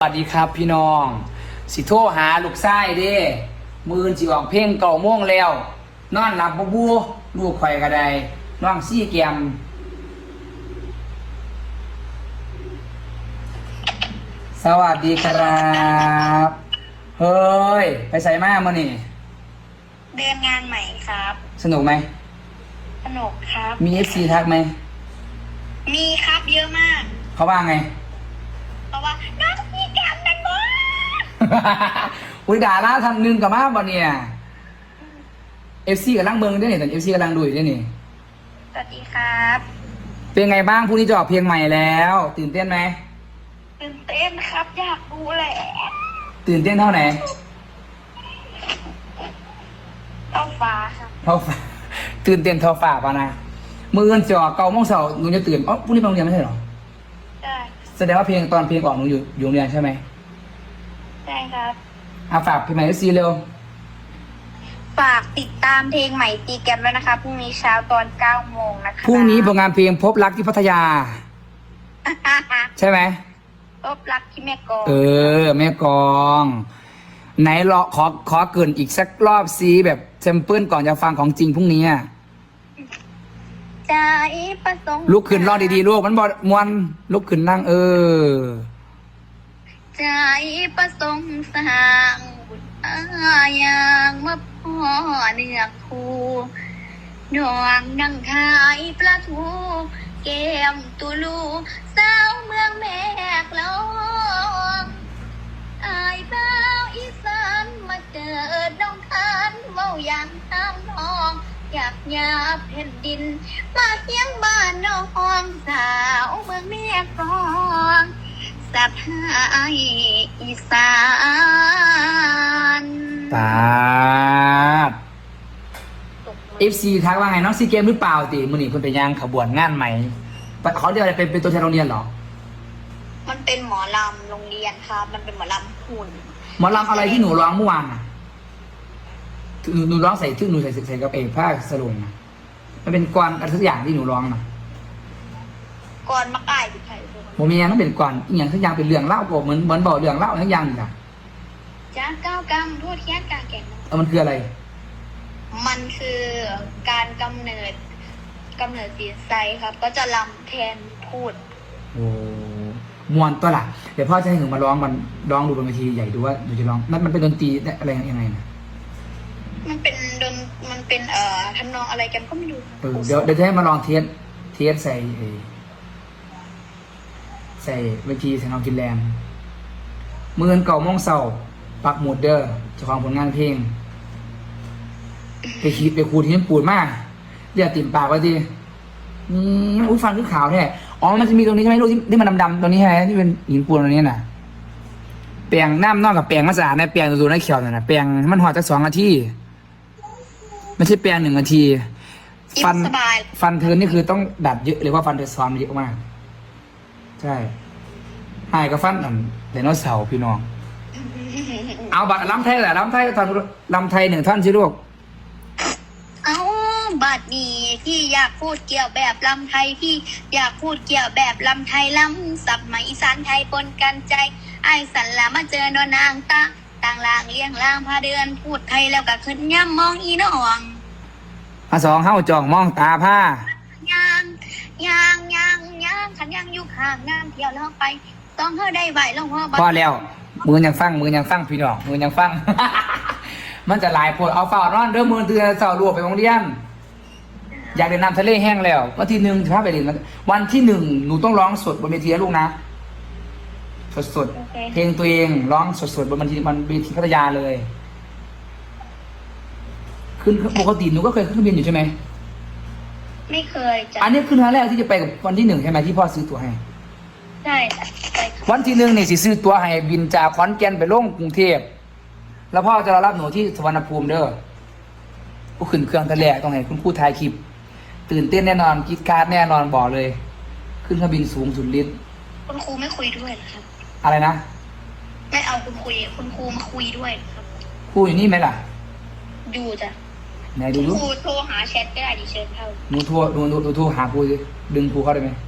สวัสดีครับพี่น้อง สิโทรหาลูกชายเด้มือนสิออกเพลงเก่าโม่วงแล้ว นอนหลับบ่บูลูกข่อยก็ได้น้องซี่แกมสวัสดีครับ เฮ้ย ไปใส่มามานี่ เดินงานใหม่ครับ สนุกไหม สนุกครับ มีเอฟซีทักไหม มีครับเยอะมาก เขาว่าไงเพราะว่าน้อง อุ้ยด่าละทำนึงกับมาบ่เนี่ยเอฟซีกำลังเมืองด้วยนี่แต่เอฟซีกำลังดูอยู่ด้วยนี่สวัสดีครับ เป็นไงบ้างพรุ่งนี้จะออกเพลงใหม่แล้ว ตื่นเต้นไหมตื่นเต้นครับอยากดูแหละตื่นเต้นเท่าไหนต้องฟ้าครับเท่าฝ่าตื่นเต้นเท่าฝ่าปะนะมือเงินจะออกเก้าโมงเสาร์หนูจะตื่นอ๋อพรุ่งนี้ไปโรงเรียนไม่ใช่เหรอได้แสดงว่าเพลงตอนเพลงออกหนูอยู่อยู่โรงเรียนใช่ไหม ได้ครับอาฝากเพลงใหม่เอฟซีเร็ว ฝากติดตามเพลงใหม่ตีแกมแล้วนะคะพรุ่งนี้เช้าตอน9โมงนะคะพรุ่งนี้ผลงานเพลงพบรักที่พัทยา ใช่ไหม พบรักที่แม่กลองเออ แม่กลอง ไหนรอขอขอเกรินอีกสักรอบซีแบบแซมเปิลก่อนจะฟังของจริงพรุ่งนี้อะใจประสงค์ ลุกขึ้นร้องดีๆลูกมันบอมวนลุกขึ้นนั่งเออ ใจประสงค์สร้างบุญอาอย่างมาพ่อเนื้อคูดวงนั่งขายปลาทูแก้มตุลูสาวเมืองแม่กลองอายบ้าอีสานมาเกิดน้องคานเว้าอย่างตามน้องอยากหยาแผ่นดิน มาเที่ยงบ้านน้องสาวเมืองแม่กลอง สะพายอีสานปาดเอฟซีทักว่าไงน้องซีเกมหรือเปล่าติมือนี่เพิ่นไปย่างขบวนงานใหม่ปะเขาเรียกอะไรเป็นเป็นตัวแทนโรงเรียนเหรอมันเป็นหมอลำโรงเรียนครับมันเป็นหมอลำหุ่นหมอลำอะไรที่หนูร้องเมื่อวานน่ะหนูหนูร้องใส่ที่หนูใส่ใส่กับเอกผ้าสลุงน่ะมันเป็นกรอนอะไรสักอย่างที่หนูร้องน่ะ ก่อนมักอายอยู่ไทยโมเมียนั่นเป็นกรอนอีกอย่างสักอย่างเป็นเรื่องเล่าก็เหมือนเหมือนบอกเรื่องเล่าทั้งอย่างนี่ะจ้าก้าวกำทั่วเทียนกาแก่นเออมันคืออะไร มันคือการกำเนิดกำเนิดสีไซครับ ก็จะลำแทนพูดโอ้มวนตัวละเดี๋ยวพ่อจะให้หนูมาร้องมันร้องดูบนเวทีใหญ่ดูว่าหนูจะร้องมันมันเป็นดนตรีอะไรยังไงนะมันเป็นดนมันเป็นเอ่อทำนองอะไรกันก็ไม่รู้เออเดี๋ยวเดี๋ยวจะให้มาลองเทสเทสใส่ไอ้ใส่เวทีใส่น้องกินแลนด์มือเงินเก่าโมงเศร้าปักหมุดเด้อเจ้าของผลงานเพลง ไปคิดไปขูดหินปูดมากเรียกติ่มปากไว้ทีอืมอุ้ยฟันคือขาวแท้อ๋อมันจะมีตรงนี้ใช่ไหมลูกที่ที่มันดำๆตรงนี้ใช่ไหมที่เป็นหินปูนตรงนี้น่ะแปรงน้ำนอกกับแปรงมาสะอาดนะแปรงดูๆในเขียวน่ะนะแปรงให้มันหอดจากสองนาทีไม่ใช่แปรงหนึ่งนาทียิ้ฟัมสบายฟันเธอนี่คือต้องดัดเยอะหรือว่าฟันเธอซ้อมเยอะมาก ใช่หายกับฟันอันไดโนเสาร์พี่น้อง เอาบัตรลำไทยแหละลำไทยตอนลำไทยหนึ่งท่อนสิลูกเอาบัดนี้พี่อยากพูดเกี่ยวแบบลำไทยพี่อยากพูดเกี่ยวแบบลำไทยลำสับไหมาอีสานไทยปนกันใจไอ้ายสันละมาเจอนอนางตาต่างลางเลี้ยงลางพาเดือนพูดไทยแล้วก็ขึ้นย่ำมองอีน้องมาสองเข้าจองมองตาผ้ายางยาง ยางยางขันยางอยู่ข้างงานเที่ยวแล้วไป ต้องเฮาได้ไหวลงพ่อบัดพอแล้ว มือยังฟังมือยังฟังพี่น้องมือยังฟัง มันจะหลายปวดเอาฝ่านอนเริ่มมือเตือนเสาร์รวบไปโรงเรียนอยากเดินน้ำทะเลแห้งแล้ว วันที่หนึ่งถ้าไปเรียนวันที่หนึ่งหนูต้องร้องสดบนเวทีนะลูกนะสดสดๆเพลงตัวเองร้องสดสดๆบนเวทีบนเวทีพัทยาเลย ขึ้นปกติหนูก็เคยขึ้นเครื่องบินอยู่ใช่ไหม ไม่เคยจ้ะอันนี้ขึ้นครั้งแรกที่จะไปกับวันที่หนึ่งใช่ไหมที่พ่อซื้อตั๋วให้ ใช่จ้ะไปค่ะวันที่หนึ่งนี่สิซื้อตั๋วให้บินจากขอนแก่นไปลงกรุงเทพแล้วพ่อจะรอรับหนูที่สุวรรณภูมิเด้อกูขึ้นเครื่องทะเลต้องให้คุณครูถ่ายคลิป ตื่นเต้นแน่นอนกรีดกราร์ดแน่นอนบอกเลย ขึ้นเครื่องบินสูงสุดฤทธิ์คุณครูไม่คุยด้วยเหรอครับ อะไรนะไม่เอาคุณคุย คุณครูมาคุยด้วยเหรอครับครูอยู่นี่ไหมล่ะดูจ้ะ ไหนดูคุณดูครูโทรหาแชทก็ได้ดิเชิญเข้าหนูโทรหนูหนูหนูโทรหาครูสิดึงครูเข้าได้ไหมไ